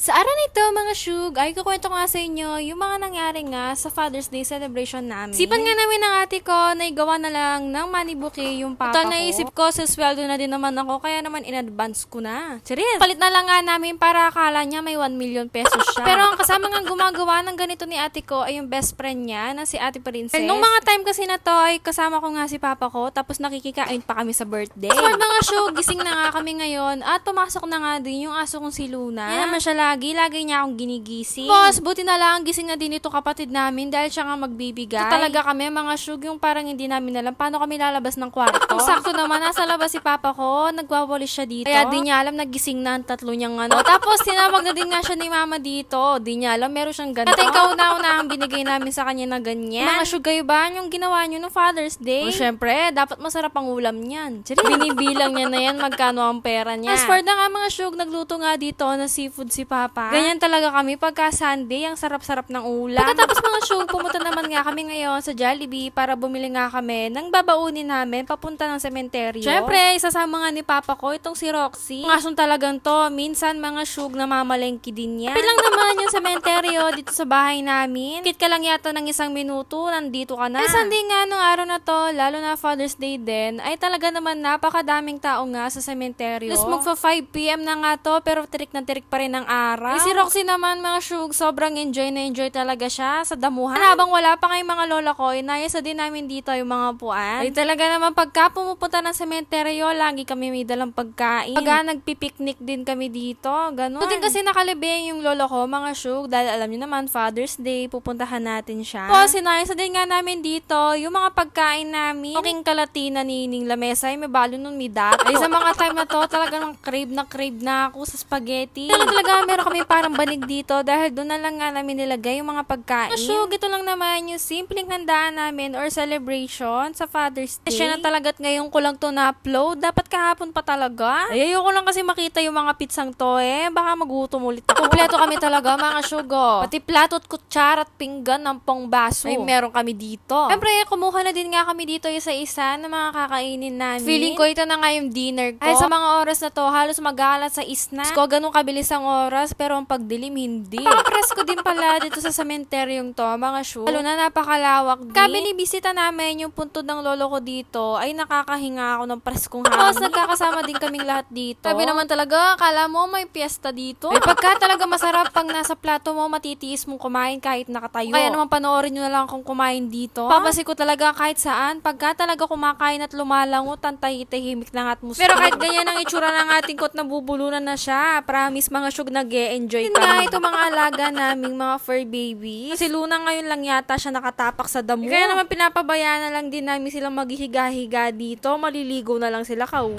Sa araw nito, mga shug, ay kukwento ko nga sa inyo yung mga nangyari nga sa Father's Day celebration namin. Sipan nga namin ng ate ko na igawa na lang ng money bouquet yung papa ko. naisip ko, sa sweldo na din naman ako, kaya naman in-advance ko na. Serious. Palit na lang nga namin para akala niya may 1 million pesos siya. Pero ang kasama nga gumagawa ng ganito ni ate ko ay yung best friend niya na si ate Princess. nung mga time kasi na to ay kasama ko nga si papa ko, tapos nakikikain pa kami sa birthday. So, mga shug, gising na nga kami ngayon at pumasok na nga din yung aso kong si Luna. Yan naman siya lagi. Lagi niya akong ginigising. Boss, buti na lang gising na din ito kapatid namin dahil siya nga magbibigay. Ito talaga kami, mga shug, yung parang hindi namin alam paano kami lalabas ng kwarto. Ang sakto naman, nasa labas si papa ko, nagwawalis siya dito. Kaya di niya alam, nagising na ang tatlo niyang ano. Tapos, tinawag na din nga siya ni mama dito. Di niya alam, meron siyang ganito. At ikaw na una ang binigay namin sa kanya na ganyan. Mga shug, kayo ba yung ginawa niyo no Father's Day? O, syempre, dapat masarap ang ulam niyan. Sige. Binibilang niya na yan, magkano ang pera niya. As for na nga mga shug, nagluto nga dito na seafood si Papa. Ganyan talaga kami pagka Sunday, ang sarap-sarap ng ulam. Pagkatapos mga shug, pumunta naman nga kami ngayon sa Jollibee para bumili nga kami ng babaunin namin papunta ng sementeryo. Syempre, isasama nga ni Papa ko itong si Roxy. Ang asong talagang to, minsan mga shug na mamalengki din yan. Kapit lang naman yung sementeryo dito sa bahay namin. Kit ka lang yata ng isang minuto, nandito ka na. Ay, Sunday nga nung araw na to, lalo na Father's Day din, ay talaga naman napakadaming tao nga sa sementeryo. Tapos magfa 5pm na nga to, pero tirik na tirik pa rin ang araw. Eh, si Roxy naman mga shug, sobrang enjoy na enjoy talaga siya sa damuhan. Habang wala pa nga yung mga lola ko, inayasa din namin dito yung mga puan. Ay talaga naman pagka pumupunta ng sementeryo, lagi kami may dalang pagkain. Pagka nagpipiknik din kami dito, ganun. So din kasi nakalibing yung lolo ko, mga shug, dahil alam niyo naman, Father's Day, pupuntahan natin siya. Tapos sinayasa din nga namin dito yung mga pagkain namin. Aking kalatina ni Ning Lamesa, ay may balo nun may dat. Ay sa mga time na to, talagang crave na crave na ako sa spaghetti. Pero talaga meron kami parang banig dito dahil doon na lang nga namin nilagay yung mga pagkain. So, ito lang naman yung simpleng handaan namin or celebration sa Father's Day. Siya na talaga't ngayon ko lang to na-upload. Dapat kahapon pa talaga. Ay, ayoko lang kasi makita yung mga pitsang to eh. Baka magutom ulit ako. Kompleto kami talaga mga sugo. Pati plato at kutsara at pinggan ng baso. Ay, meron kami dito. Siyempre, kumuha na din nga kami dito isa-isa ng mga kakainin namin. Feeling ko ito na nga yung dinner ko. Ay, sa mga oras na to, halos mag-aalat sa isna. Ko, ganun kabilis ang oras, pero ang pagdilim, hindi. Napaka-presko din pala dito sa sementeryong to, mga shoe. Lalo na napakalawak din. Kabi ni bisita namin yung puntod ng lolo ko dito, ay nakakahinga ako ng preskong hangin. Tapos nagkakasama din kaming lahat dito. Sabi naman talaga, akala mo may piyesta dito. Ay, pagka talaga masarap pag nasa plato mo, matitiis mong kumain kahit nakatayo. Kaya naman panoorin nyo na lang kung kumain dito. Papasi ko talaga kahit saan. Pagka talaga kumakain at lumalangot, ang tahimik lang at musto. Pero kahit ganyan ang itsura ng ating kot, nabubulunan na siya. Promise, mga syug nag enjoy pa. nga, ito mga alaga naming mga fur babies. Si Luna ngayon lang yata siya nakatapak sa damo. Kaya naman pinapabayaan na lang din namin silang maghihiga-higa dito. Maliligo na lang sila kauwi.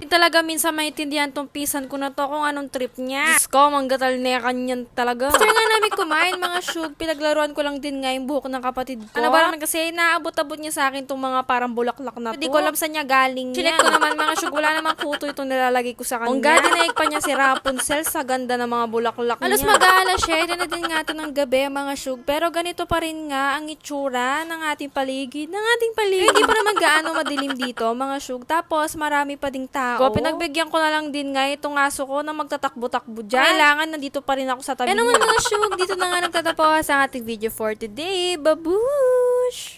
Hindi talaga minsan maintindihan tong pisan ko na to kung anong trip niya. Diyos ko, manggatal na kanyan talaga. After nga namin kumain, mga shug, pinaglaruan ko lang din nga yung buhok ng kapatid ko. Ano ba naman kasi, naabot-abot niya sa akin tong mga parang bulaklak na to. Hindi ko alam saan niya galing Chinek ko naman mga shug, wala namang kuto itong nilalagay ko sa kanya. Ang gadi na pa niya si Rapunzel sa ganda ng mga bulaklak niya. Alas mag-aala siya, na din nga ito ng gabi mga shug. Pero ganito pa rin nga ang itsura ng ating paligid, ng ating paligid. Hindi pa naman gaano madilim dito mga shug. Tapos marami pa ding tao. Ko, pinagbigyan ko na lang din nga itong aso ko na magtatakbo-takbo dyan. Kailangan nandito pa rin ako sa tabi. Ano nga mga shug, dito na nga nagtatapos ang ating video for today. Babush!